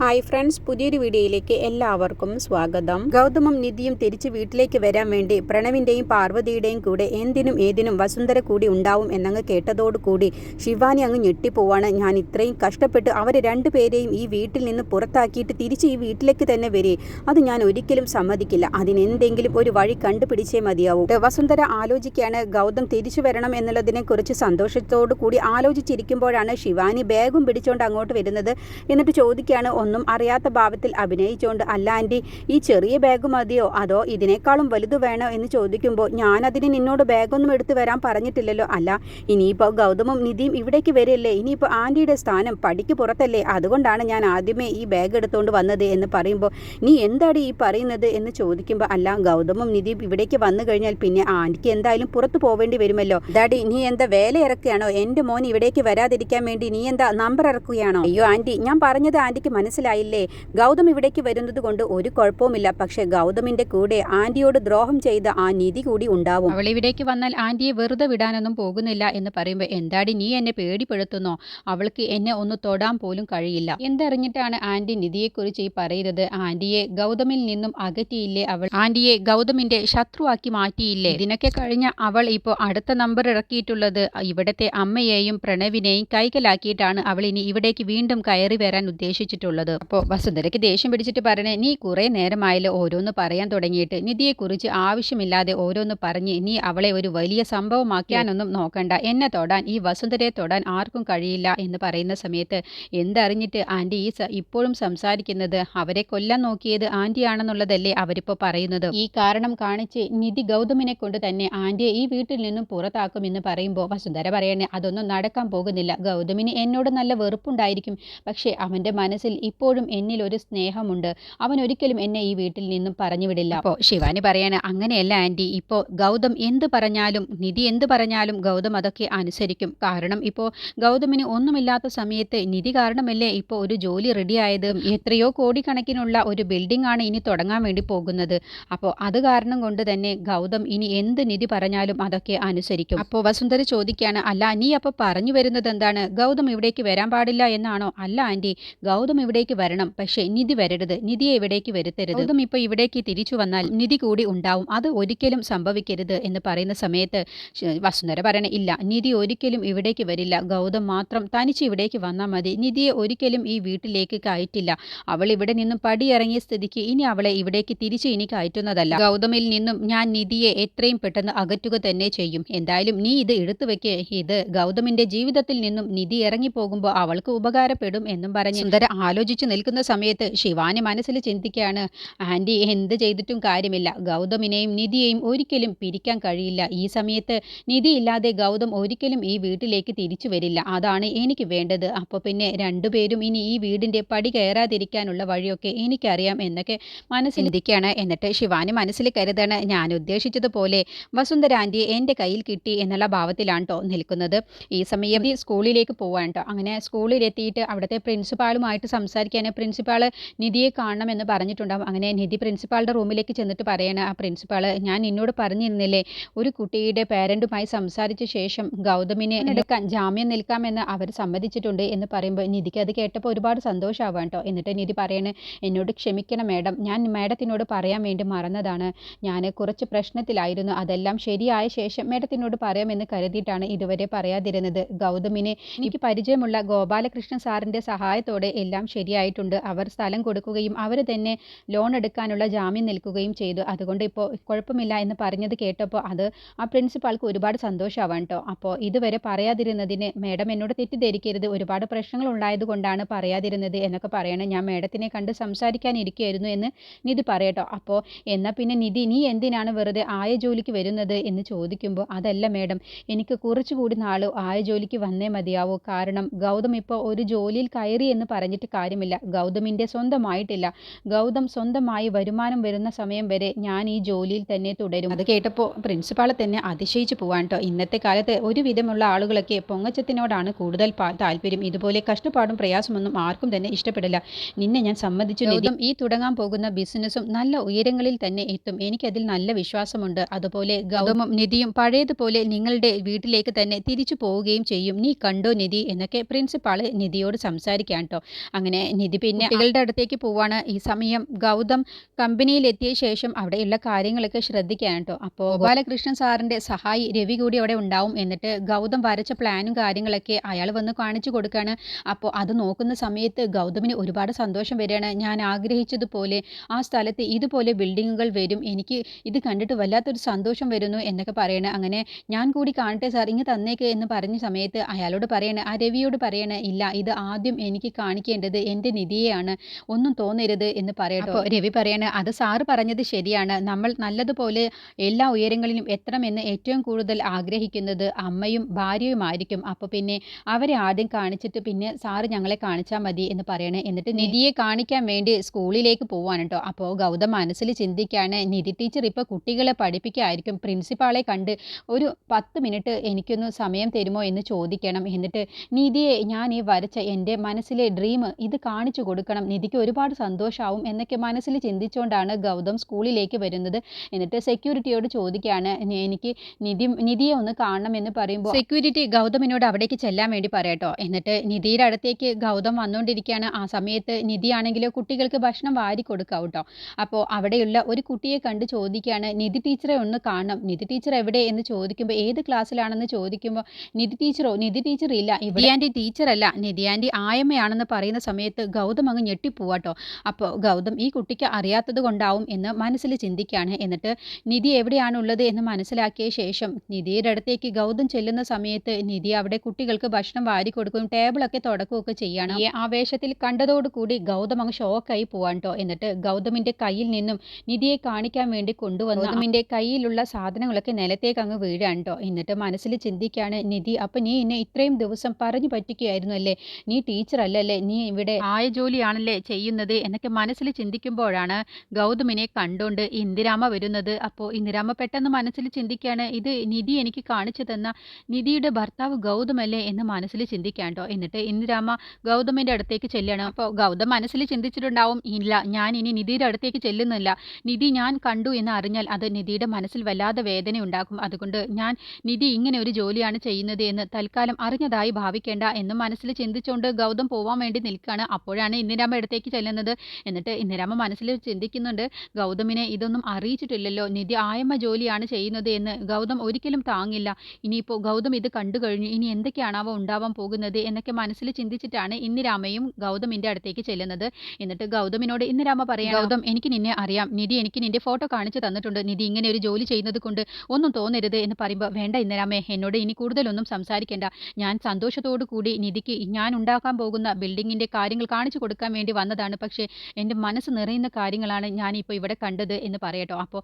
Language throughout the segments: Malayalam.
ഹായ് ഫ്രണ്ട്സ് പുതിയൊരു വീഡിയോയിലേക്ക് എല്ലാവർക്കും സ്വാഗതം. ഗൗതമും നിധിയും തിരിച്ച് വീട്ടിലേക്ക് വരാൻ വേണ്ടി പ്രണവിന്റെയും പാർവതിയുടെയും കൂടെ എന്തിനും ഏതിനും വസുന്ധര കൂടി ഉണ്ടാവും എന്നങ്ങ് കേട്ടതോടുകൂടി ശിവാനി അങ്ങ് ഞെട്ടിപ്പോവാണ്. ഞാൻ ഇത്രയും കഷ്ടപ്പെട്ട് അവരെ രണ്ടുപേരെയും ഈ വീട്ടിൽ നിന്ന് പുറത്താക്കിയിട്ട് തിരിച്ച് ഈ വീട്ടിലേക്ക് തന്നെ വരെ. അത് ഞാൻ ഒരിക്കലും സമ്മതിക്കില്ല. അതിനെന്തെങ്കിലും ഒരു വഴി കണ്ടുപിടിച്ചേ മതിയാവും. വസുന്ധര ആലോചിക്കുകയാണ് ഗൗതം തിരിച്ചു വരണം എന്നുള്ളതിനെക്കുറിച്ച് സന്തോഷത്തോടു കൂടി ആലോചിച്ചിരിക്കുമ്പോഴാണ് ശിവാനി ബാഗും പിടിച്ചുകൊണ്ട് അങ്ങോട്ട് വരുന്നത്. എന്നിട്ട് ചോദിക്കുകയാണ് ഒന്നും അറിയാത്ത ഭാവത്തിൽ അഭിനയിച്ചുകൊണ്ട് അല്ല ആന്റി ഈ ചെറിയ ബാഗ് മതിയോ? അതോ ഇതിനേക്കാളും വലുത് വേണോ? എന്ന് ചോദിക്കുമ്പോൾ ഞാനതിന് നിന്നോട് ബാഗൊന്നും എടുത്തു വരാൻ പറഞ്ഞിട്ടില്ലല്ലോ. അല്ല ഇനിയിപ്പോൾ ഗൗതമും നിധിയും ഇവിടേക്ക് വരില്ലേ? ഇനിയിപ്പോൾ ആന്റിയുടെ സ്ഥാനം പടിക്ക് പുറത്തല്ലേ? അതുകൊണ്ടാണ് ഞാൻ ആദ്യമേ ഈ ബാഗ് എടുത്തുകൊണ്ട് വന്നത് എന്ന് പറയുമ്പോൾ നീ എന്താടി ഈ പറയുന്നത്? എന്ന് ചോദിക്കുമ്പോൾ അല്ല ഗൗതമും നിധിയും ഇവിടേക്ക് വന്നു കഴിഞ്ഞാൽ പിന്നെ ആന്റിക്ക് എന്തായാലും പുറത്തു പോവേണ്ടി വരുമല്ലോ. ഡാഡി നീ എന്താ വേല ഇറക്കുകയാണോ? എന്റെ മോൻ ഇവിടേക്ക് വരാതിരിക്കാൻ വേണ്ടി നീ എന്താ നമ്പർ ഇറക്കുകയാണോ? അയ്യോ ആന്റി ഞാൻ പറഞ്ഞത് ആന്റിക്ക് മനസ്സിലായില്ലേ? ഗൗതം ഇവിടേക്ക് വരുന്നത് കൊണ്ട് ഒരു കുഴപ്പവുമില്ല. പക്ഷെ ഗൗതമിന്റെ കൂടെ ആന്റിയോട് ദ്രോഹം ചെയ്ത ആ നിധി കൂടി ഉണ്ടാവും. അവൾ ഇവിടേക്ക് വന്നാൽ ആന്റിയെ വെറുതെ വിടാനൊന്നും പോകുന്നില്ല എന്ന് പറയുമ്പോൾ എന്താടി നീ എന്നെ പേടിപ്പെടുത്തുന്നോ? അവൾക്ക് എന്നെ ഒന്ന് തൊടാൻ പോലും കഴിയില്ല. എന്തറിഞ്ഞിട്ടാണ് ആന്റി നിധിയെക്കുറിച്ച് ഈ പറയുന്നത്? ആന്റിയെ ഗൗതമിൽ നിന്നും അകറ്റിയില്ലേ അവൾ? ആന്റിയെ ഗൗതമിന്റെ ശത്രുവാക്കി മാറ്റിയില്ലേ? ഇതിനൊക്കെ കഴിഞ്ഞ അവൾ ഇപ്പോൾ അടുത്ത നമ്പർ ഇറക്കിയിട്ടുള്ളത് ഇവിടത്തെ അമ്മയെയും പ്രണവിനെയും കൈകലാക്കിയിട്ടാണ് അവൾ ഇനി ഇവിടേക്ക് വീണ്ടും കയറി വരാൻ ഉദ്ദേശിച്ചിട്ടുള്ളത്. അപ്പോൾ വസുന്ധരയ്ക്ക് ദേഷ്യം പിടിച്ചിട്ട് പറയണേ നീ കുറേ നേരമായാലും ഓരോന്ന് പറയാൻ തുടങ്ങിയിട്ട്. നിധിയെക്കുറിച്ച് ആവശ്യമില്ലാതെ ഓരോന്ന് പറഞ്ഞ് നീ അവളെ ഒരു വലിയ സംഭവമാക്കാനൊന്നും നോക്കണ്ട. എന്നെ തൊടാൻ ഈ വസുന്ധരയെ തൊടാൻ ആർക്കും കഴിയില്ല എന്ന് പറയുന്ന സമയത്ത് എന്തറിഞ്ഞിട്ട് ആന്റി ഈ ഇപ്പോഴും സംസാരിക്കുന്നത്? അവരെ കൊല്ലാൻ നോക്കിയത് ആന്റിയാണെന്നുള്ളതല്ലേ അവരിപ്പോൾ പറയുന്നത്? ഈ കാരണം കാണിച്ച് നിധി ഗൗതമിനെ കൊണ്ട് തന്നെ ആന്റിയെ ഈ വീട്ടിൽ നിന്നും പുറത്താക്കുമെന്ന് പറയുമ്പോൾ വസുന്ധര പറയണേ അതൊന്നും നടക്കാൻ പോകുന്നില്ല. ഗൗതമിന് എന്നോട് നല്ല വെറുപ്പുണ്ടായിരിക്കും. പക്ഷേ അവന്റെ മനസ്സിൽ ഇപ്പോഴും എന്നിൽ ഒരു സ്നേഹമുണ്ട്. അവൻ ഒരിക്കലും എന്നെ ഈ വീട്ടിൽ നിന്നും പറഞ്ഞു വിടില്ല അപ്പോൾ ശിവാനി പറയാണ് അങ്ങനെയല്ല ആന്റി ഇപ്പോ ഗൗതം എന്ത് പറഞ്ഞാലും നിധി എന്ത് പറഞ്ഞാലും ഗൗതം അതൊക്കെ അനുസരിക്കും. കാരണം ഇപ്പോ ഗൗതമിന് ഒന്നുമില്ലാത്ത സമയത്ത് നിധി കാരണമല്ലേ ഇപ്പോൾ ഒരു ജോലി റെഡിയായത്? എത്രയോ കോടിക്കണക്കിനുള്ള ഒരു ബിൽഡിംഗ് ആണ് ഇനി തുടങ്ങാൻ വേണ്ടി പോകുന്നത്. അപ്പോൾ അത് കാരണം കൊണ്ട് തന്നെ ഗൗതം ഇനി എന്ത് നിധി പറഞ്ഞാലും അതൊക്കെ അനുസരിക്കും. അപ്പോൾ വസുന്ധര ചോദിക്കുകയാണ് അല്ല നീ അപ്പോൾ പറഞ്ഞു വരുന്നത് എന്താണ്? ഗൗതം ഇവിടേക്ക് വരാൻ പാടില്ല എന്നാണോ? അല്ല ആന്റി ഗൗതം ഇവിടേക്ക് വരണം. പക്ഷേ നിധി വരരുത്. നിധിയെ ഇവിടേക്ക് വരുത്തരുത്. ഗൗതം ഇപ്പോൾ ഇവിടേക്ക് തിരിച്ചു വന്നാൽ നിധി കൂടി ഉണ്ടാവും. അത് ഒരിക്കലും സംഭവിക്കരുത് എന്ന് പറയുന്ന സമയത്ത് വസുന്ധര പറയണ ഇല്ല. നിധി ഒരിക്കലും ഇവിടേക്ക് വരില്ല. ഗൗതം മാത്രം തനിച്ച് ഇവിടേക്ക് വന്നാൽ മതി. നിധിയെ ഒരിക്കലും ഈ വീട്ടിലേക്ക് കയറ്റില്ല. അവൾ ഇവിടെ നിന്നും പടിയിറങ്ങിയ സ്ഥിതിക്ക് ഇനി അവളെ ഇവിടേക്ക് തിരിച്ച് ഇനി കയറ്റുന്നതല്ല. ഗൗതമിൽ നിന്നും ഞാൻ നിധിയെ എത്രയും പെട്ടെന്ന് അകറ്റുക തന്നെ ചെയ്യും. എന്തായാലും നീ ഇത് എടുത്തു വെക്കേ. ഇത് ഗൗതമിന്റെ ജീവിതത്തിൽ നിന്നും നിധി ഇറങ്ങി പോകുമ്പോൾ അവൾക്ക് ഉപകാരപ്പെടും എന്നും പറഞ്ഞ് സുന്ദര ആലോചിച്ചു നിൽക്കുന്ന സമയത്ത് ശിവാനി മനസ്സിൽ ചിന്തിക്കുകയാണ് ആന്റി എന്ത് ചെയ്തിട്ടും കാര്യമില്ല. ഗൗതമിനെയും നിധിയെയും ഒരിക്കലും പിരിക്കാൻ കഴിയില്ല. ഈ സമയത്ത് നിധി ഇല്ലാതെ ഗൗതം ഒരിക്കലും ഈ വീട്ടിലേക്ക് തിരിച്ചു വരില്ല. അതാണ് എനിക്ക് വേണ്ടത്. അപ്പോൾ പിന്നെ രണ്ടുപേരും ഇനി ഈ വീടിന്റെ പടി കയറാതിരിക്കാനുള്ള വഴിയൊക്കെ എനിക്കറിയാം എന്നൊക്കെ മനസ്സിൽ ചിന്തിക്കുകയാണ്. എന്നിട്ട് ശിവാനി മനസ്സിൽ കരുതാണ് ഞാൻ ഉദ്ദേശിച്ചതുപോലെ വസുന്ധര ആന്റി എന്റെ കയ്യിൽ കിട്ടി എന്നുള്ള ഭാവത്തിലാണ് കേട്ടോ നിൽക്കുന്നത്. ഈ സമയം സ്കൂളിലേക്ക് പോവാൻ കേട്ടോ അങ്ങനെ സ്കൂളിലെത്തിയിട്ട് അവിടുത്തെ പ്രിൻസിപ്പാളുമായിട്ട് സംസാരിക്കാൻ പ്രിൻസിപ്പാൾ നിധിയെ കാണണമെന്ന് പറഞ്ഞിട്ടുണ്ടാവും. അങ്ങനെ നിധി പ്രിൻസിപ്പാളുടെ റൂമിലേക്ക് ചെന്നിട്ട് പറയണ ആ പ്രിൻസിപ്പാൾ ഞാൻ നിന്നോട് പറഞ്ഞിരുന്നില്ലേ ഒരു കുട്ടിയുടെ പേരന്റുമായി സംസാരിച്ച ശേഷം ഗൗതമിനെ എടുക്കാൻ ജാമ്യം നിൽക്കാമെന്ന് അവർ സമ്മതിച്ചിട്ടുണ്ട് എന്ന് പറയുമ്പോൾ നിധിക്ക് അത് കേട്ടപ്പോൾ ഒരുപാട് സന്തോഷമാവാം കേട്ടോ. എന്നിട്ട് നിധി പറയണേ എന്നോട് ക്ഷമിക്കണം മേഡം. ഞാൻ മേഡത്തിനോട് പറയാൻ വേണ്ടി മറന്നതാണ്. ഞാൻ കുറച്ച് പ്രശ്നത്തിലായിരുന്നു. അതെല്ലാം ശരിയായ ശേഷം മേഡത്തിനോട് പറയാമെന്ന് കരുതിയിട്ടാണ് ഇതുവരെ പറയാതിരുന്നത്. ഗൗതമിനെ എനിക്ക് പരിചയമുള്ള ഗോപാലകൃഷ്ണൻ സാറിന്റെ സഹായത്തോടെ എല്ലാം ശരിയായിട്ടുണ്ട് അവർ സ്ഥലം കൊടുക്കുകയും അവർ തന്നെ ലോൺ എടുക്കാനുള്ള ജാമ്യം നിൽക്കുകയും ചെയ്തു. അതുകൊണ്ട് ഇപ്പോൾ കുഴപ്പമില്ല എന്ന് പറഞ്ഞത് കേട്ടപ്പോൾ അത് ആ പ്രിൻസിപ്പാൾക്ക് ഒരുപാട് സന്തോഷമാവാൻ കേട്ടോ. അപ്പോൾ ഇതുവരെ പറയാതിരുന്നതിന് മേഡം എന്നോട് തെറ്റിദ്ധരിക്കരുത്. ഒരുപാട് പ്രശ്നങ്ങൾ ഉണ്ടായതുകൊണ്ടാണ് പറയാതിരുന്നത് എന്നൊക്കെ പറയണം. ഞാൻ മേഡത്തിനെ കണ്ട് സംസാരിക്കാനിരിക്കുകയായിരുന്നു എന്ന് നിധി പറയട്ടോ അപ്പോൾ എന്നാൽ പിന്നെ നിധി നീ എന്തിനാണ് വെറുതെ ആയ ജോലിക്ക് വരുന്നത് എന്ന് ചോദിക്കുമ്പോൾ അതല്ല മേഡം എനിക്ക് കുറച്ചുകൂടി നാൾ ആയ ജോലിക്ക് വന്നേ മതിയാവൂ. കാരണം ഗൗതം ഇപ്പോൾ ഒരു ജോലിയിൽ കയറി എന്ന് പറഞ്ഞിട്ട് കാര്യമില്ല ഗൗതമിന്റെ സ്വന്തമായിട്ടില്ല. ഗൗതം സ്വന്തമായി വരുമാനം വരുന്ന സമയം വരെ ഞാൻ ഈ ജോലിയിൽ തന്നെ തുടരും. അത് കേട്ടപ്പോൾ പ്രിൻസിപ്പാളെ തന്നെ അതിശയിച്ചു പോവാൻ കേട്ടോ ഇന്നത്തെ കാലത്ത് ഒരുവിധമുള്ള ആളുകളൊക്കെ പൊങ്ങച്ചത്തിനോടാണ് കൂടുതൽ താല്പര്യം. ഇതുപോലെ കഷ്ടപ്പാടും പ്രയാസമൊന്നും ആർക്കും തന്നെ ഇഷ്ടപ്പെടില്ല. നിന്നെ ഞാൻ സമ്മതിച്ചു. ഗൗതം ഈ തുടങ്ങാൻ പോകുന്ന ബിസിനസ്സും നല്ല ഉയരങ്ങളിൽ തന്നെ എത്തും. എനിക്കതിൽ നല്ല വിശ്വാസമുണ്ട്. അതുപോലെ ഗൗതമും നിധിയും പഴയതുപോലെ നിങ്ങളുടെ വീട്ടിലേക്ക് തന്നെ തിരിച്ചു പോവുകയും ചെയ്യും. നീ കണ്ടോ നിധി? എന്നൊക്കെ പ്രിൻസിപ്പാൾ നിധിയോട് സംസാരിക്കാൻ കേട്ടോ അങ്ങനെ നിധി. പിന്നെ കുട്ടികളുടെ അടുത്തേക്ക് പോവാണ്. ഈ സമയം ഗൗതം കമ്പനിയിലെത്തിയ ശേഷം അവിടെയുള്ള കാര്യങ്ങളൊക്കെ ശ്രദ്ധിക്കാൻ കേട്ടോ. അപ്പോൾ ഗോപാലകൃഷ്ണൻ സാറിന്റെ സഹായി രവി കൂടി അവിടെ ഉണ്ടാവും എന്നിട്ട് ഗൗതം വരച്ച പ്ലാനും കാര്യങ്ങളൊക്കെ അയാൾ വന്ന് കാണിച്ചു കൊടുക്കുകയാണ് അപ്പോൾ അത് നോക്കുന്ന സമയത്ത് ഗൗതമിന് ഒരുപാട് സന്തോഷം വരികയാണ്. ഞാൻ ആഗ്രഹിച്ചതുപോലെ ആ സ്ഥലത്ത് ഇതുപോലെ ബിൽഡിങ്ങുകൾ വരും. എനിക്ക് ഇത് കണ്ടിട്ട് വല്ലാത്തൊരു സന്തോഷം വരുന്നു എന്നൊക്കെ പറയണ. അങ്ങനെ ഞാൻ കൂടി കാണട്ടെ സാർ ഇങ്ങ് തന്നേക്ക് എന്ന് പറഞ്ഞ സമയത്ത് അയാളോട് പറയണേ ആ രവിയോട് പറയണേ ഇല്ല ഇത് ആദ്യം എനിക്ക് കാണിക്കേണ്ടത് എന്റെ നിധിയെയാണ്. ഒന്നും തോന്നരുത് എന്ന് പറയട്ടോ. രവി പറയാണ് അത് സാറ് പറഞ്ഞത് ശരിയാണ്. നമ്മൾ നല്ലതുപോലെ എല്ലാ ഉയരങ്ങളിലും എത്തണമെന്ന് ഏറ്റവും കൂടുതൽ ആഗ്രഹിക്കുന്നത് അമ്മയും ഭാര്യയുമായിരിക്കും അപ്പോൾ പിന്നെ അവരെ ആദ്യം കാണിച്ചിട്ട് പിന്നെ സാറ് ഞങ്ങളെ കാണിച്ചാൽ മതി എന്ന് പറയണേ. എന്നിട്ട് നിധിയെ കാണിക്കാൻ വേണ്ടി സ്കൂളിലേക്ക് പോവാണ് കേട്ടോ അപ്പോൾ ഗൗതം മനസ്സിൽ ചിന്തിക്കുകയാണ് നിധി ടീച്ചർ ഇപ്പോൾ കുട്ടികളെ പഠിപ്പിക്കായിരിക്കും. പ്രിൻസിപ്പാളെ കണ്ട് ഒരു പത്ത് മിനിറ്റ് എനിക്കൊന്ന് സമയം തരുമോ എന്ന് ചോദിക്കണം. എന്നിട്ട് നിധിയെ ഞാൻ ഈ വരച്ച എന്റെ മനസ്സിലെ ഡ്രീം ഇത് കാണിച്ചു കൊടുക്കണം. നിധിക്ക് ഒരുപാട് സന്തോഷമാവും എന്നൊക്കെ മനസ്സിൽ ചിന്തിച്ചുകൊണ്ടാണ് ഗൗതം സ്കൂളിലേക്ക് വരുന്നത്. എന്നിട്ട് സെക്യൂരിറ്റിയോട് ചോദിക്കുകയാണ് എനിക്ക് നിധി നിധിയെ ഒന്ന് കാണണം എന്ന് പറയുമ്പോൾ സെക്യൂരിറ്റി ഗൗതമിനോട് അവിടേക്ക് ചെല്ലാൻ വേണ്ടി പറയട്ടോ എന്നിട്ട് നിധിയുടെ അടുത്തേക്ക് ഗൗതം വന്നുകൊണ്ടിരിക്കുകയാണ് ആ സമയത്ത് നിധിയാണെങ്കിൽ കുട്ടികൾക്ക് ഭക്ഷണം വാരി കൊടുക്കാം കേട്ടോ അപ്പോൾ അവിടെയുള്ള ഒരു കുട്ടിയെ കണ്ട് ചോദിക്കുകയാണ് നിധി ടീച്ചറെ ഒന്ന് കാണണം. നിധി ടീച്ചർ എവിടെ? എന്ന് ചോദിക്കുമ്പോൾ ഏത് ക്ലാസ്സിലാണെന്ന് ചോദിക്കുമ്പോൾ നിധി ടീച്ചറോ നിധി ടീച്ചർ ഇല്ല ഇവിടെ ആന്റി ടീച്ചറല്ല. നിധി ആന്റി ആയമ്മയാണെന്ന് പറയുന്ന സമയത്ത് ഗൗതം അങ്ങ് ഞെട്ടിപ്പോവാട്ടോ. അപ്പോൾ ഗൗതം ഈ കുട്ടിക്ക് അറിയാത്തത് കൊണ്ടാവും എന്ന് മനസ്സിൽ ചിന്തിക്കുകയാണ് എന്നിട്ട് നിധി എവിടെയാണുള്ളത് എന്ന് മനസ്സിലാക്കിയ ശേഷം നിധിയുടെ അടുത്തേക്ക് ഗൗതം ചെല്ലുന്ന സമയത്ത് നിധി അവിടെ കുട്ടികൾക്ക് ഭക്ഷണം വാരി കൊടുക്കുകയും ടേബിളൊക്കെ തുടക്കുകയൊക്കെ ചെയ്യണം. ഈ ആവേശത്തിൽ കണ്ടതോടുകൂടി ഗൗതം അങ്ങ് ഷോക്കായി പോവാൻ കേട്ടോ എന്നിട്ട് ഗൗതമിന്റെ കയ്യിൽ നിന്നും നിധിയെ കാണിക്കാൻ വേണ്ടി കൊണ്ടുവന്നു ഗൗതമിന്റെ കയ്യിലുള്ള സാധനങ്ങളൊക്കെ നിലത്തേക്ക് അങ്ങ് വീഴാൻ കേട്ടോ എന്നിട്ട് മനസ്സിൽ ചിന്തിക്കുകയാണ് നിധി അപ്പം നീ എന്നെ ഇത്രയും ദിവസം പറഞ്ഞു പറ്റിക്കുകയായിരുന്നു അല്ലേ? നീ ടീച്ചർ അല്ലല്ലേ നീ ഇവിടെ ആയ ജോലിയാണല്ലേ ചെയ്യുന്നത് എന്നൊക്കെ മനസ്സിൽ ചിന്തിക്കുമ്പോഴാണ് ഗൗതമിനെ കണ്ടുകൊണ്ട് ഇന്ദിരാമ വരുന്നത്. അപ്പോൾ ഇന്ദിരാമ പെട്ടെന്ന് മനസ്സിൽ ചിന്തിക്കുകയാണ് ഇത് നിധി എനിക്ക് കാണിച്ചു തന്ന നിധിയുടെ ഭർത്താവ് ഗൗതമല്ലേ? എന്ന് മനസ്സിൽ ചിന്തിക്കാണ്ടോ എന്നിട്ട് ഇന്ദിരാമ ഗൗതമിന്റെ അടുത്തേക്ക് ചെല്ലണം അപ്പോൾ ഗൗതം മനസ്സിൽ ചിന്തിച്ചിട്ടുണ്ടാവും ഇല്ല ഞാൻ ഇനി നിധിയുടെ അടുത്തേക്ക് ചെല്ലുന്നില്ല. നിധി ഞാൻ കണ്ടു എന്ന് അറിഞ്ഞാൽ അത് നിധിയുടെ മനസ്സിൽ വല്ലാതെ വേദന ഉണ്ടാക്കും. അതുകൊണ്ട് ഞാൻ നിധി ഇങ്ങനെ ഒരു ജോലിയാണ് ചെയ്യുന്നത് എന്ന് തൽക്കാലം അറിഞ്ഞതായി ഭാവിക്കേണ്ട എന്ന് മനസ്സിൽ ചിന്തിച്ചുകൊണ്ട് ഗൗതം പോവാൻ വേണ്ടി നിൽക്കുകയാണ്. അപ്പോഴാണ് ഇന്ദിരാമ്മ അടുത്തേക്ക് ചെല്ലുന്നത്. എന്നിട്ട് ഇന്ദിരാമ്മ മനസ്സിൽ ചിന്തിക്കുന്നുണ്ട് ഗൗതമിനെ ഇതൊന്നും അറിയിച്ചിട്ടില്ലല്ലോ. നിധി ആയമ്മ ജോലിയാണ് ചെയ്യുന്നത് എന്ന് ഗൗതം ഒരിക്കലും താങ്ങില്ല. ഇനിയിപ്പോൾ ഗൗതം ഇത് കണ്ടു കഴിഞ്ഞു. ഇനി എന്തൊക്കെയാണാവോ ഉണ്ടാവാൻ പോകുന്നത് എന്നൊക്കെ മനസ്സിൽ ചിന്തിച്ചിട്ടാണ് ഇന്ദിരാമയും ഗൗതമിന്റെ അടുത്തേക്ക് ചെല്ലുന്നത്. എന്നിട്ട് ഗൗതമിനോട് ഇന്ദിരാമ പറയാം ഗൗതം എനിക്ക് നിന്നെ അറിയാം. നിധി എനിക്ക് നിന്റെ ഫോട്ടോ കാണിച്ചു തന്നിട്ടുണ്ട്. നിധി ഇങ്ങനെ ഒരു ജോലി ചെയ്യുന്നത് കൊണ്ട് ഒന്നും തോന്നരുത് എന്ന് പറയുമ്പോൾ വേണ്ട ഇന്ദിരാമേ എന്നോട് ഇനി കൂടുതലൊന്നും സംസാരിക്കേണ്ട. ഞാൻ സന്തോഷത്തോടു കൂടി നിധിക്ക് ഞാൻ ഉണ്ടാക്കാൻ പോകുന്ന ബിൽഡിങ്ങിന്റെ കാര്യങ്ങൾ കാണിച്ചു കൊടുക്കാൻ വേണ്ടി വന്നതാണ്. പക്ഷേ എന്റെ മനസ്സ് നിറയുന്ന കാര്യങ്ങളാണ് ഞാനിപ്പോൾ ഇവിടെ കണ്ടത് എന്ന് പറയട്ടോ. അപ്പോൾ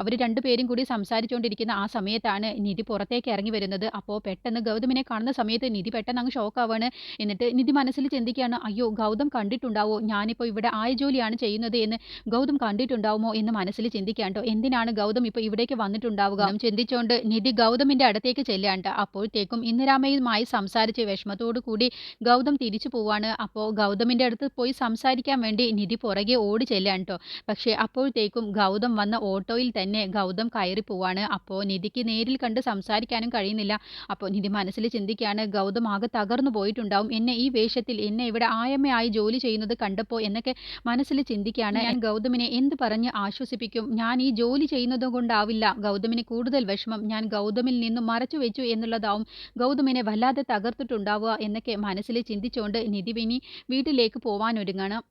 അവർ രണ്ടുപേരും കൂടി സംസാരിച്ചുകൊണ്ടിരിക്കുന്ന ആ സമയത്താണ് നിധി പുറത്തേക്ക് ഇറങ്ങി വരുന്നത്. അപ്പോൾ പെട്ടെന്ന് ഗൗതമിനെ കാണുന്ന സമയത്ത് നിധി പെട്ടെന്ന് അങ്ങ് ഷോക്ക് ആവാണ് എന്നിട്ട് നിധി മനസ്സിൽ ചിന്തിക്കുകയാണ് അയ്യോ ഗൗതം കണ്ടിട്ടുണ്ടാവോ? ഞാനിപ്പോൾ ഇവിടെ ആയ ജോലിയാണ് ചെയ്യുന്നത് എന്ന് ഗൗതം കണ്ടിട്ടുണ്ടാവുമോ? എന്ന് മനസ്സിൽ ചിന്തിക്കാണ്ടോ എന്തിനാണ് ഗൗതം ഇപ്പോൾ ഇവിടേക്ക് വന്നിട്ടുണ്ടാവുക? ചിന്തിച്ചുകൊണ്ട് നിധി ഗൗതമിന്റെ അടുത്തേക്ക് ചെല്ലാണ്ട അപ്പോഴത്തേക്കും ഇന്ദിരാമയുമായി സംസാരിച്ച് വിഷമത്തോടു കൂടി ഗൗതം തിരിച്ചു പോവാണ്. അപ്പോൾ ഗൗതമിന്റെ അടുത്ത് പോയി സംസാരിക്കാൻ വേണ്ടി നിധി പുറകെ ഓടി ചെല്ലാണ് കേട്ടോ പക്ഷേ അപ്പോഴത്തേക്കും ഗൗതം വന്ന ഓട്ടോയിൽ തന്നെ ഗൗതം കയറി പോവാണ്. അപ്പോൾ നിധിക്ക് നേരിൽ കണ്ട് സംസാരിക്കാനും കഴിയുന്നില്ല. അപ്പോൾ നിധി മനസ്സിൽ ചിന്തിക്കുകയാണ് ഗൗതം ആകെ തകർന്നു പോയിട്ടുണ്ടാവും. എന്നെ ഈ വേഷത്തിൽ എന്നെ ഇവിടെ ആയമ്മയായി ജോലി ചെയ്യുന്നത് കണ്ടപ്പോൾ എന്നൊക്കെ മനസ്സിൽ ചിന്തിക്കുകയാണ്. ഞാൻ ഗൗതമിനെ എന്ത് പറഞ്ഞ് ആശ്വസിപ്പിക്കും? ഞാൻ ഈ ജോലി ചെയ്യുന്നത് കൊണ്ടാവില്ല. ഗൗതമിന് കൂടുതൽ വിഷമം. ഞാൻ ഗൗതമിൽ നിന്നും മറച്ചു വെച്ചു എന്നുള്ളതാവും. ഗൗതമിനെ വല്ലാതെ തകർത്തിട്ടുണ്ടാവുക എന്നൊക്കെ മനസ്സിൽ ചിന്തിച്ചുകൊണ്ട് നിധി ഇനി വീട്ടിലേക്ക് പോവാനൊരുങ്ങണം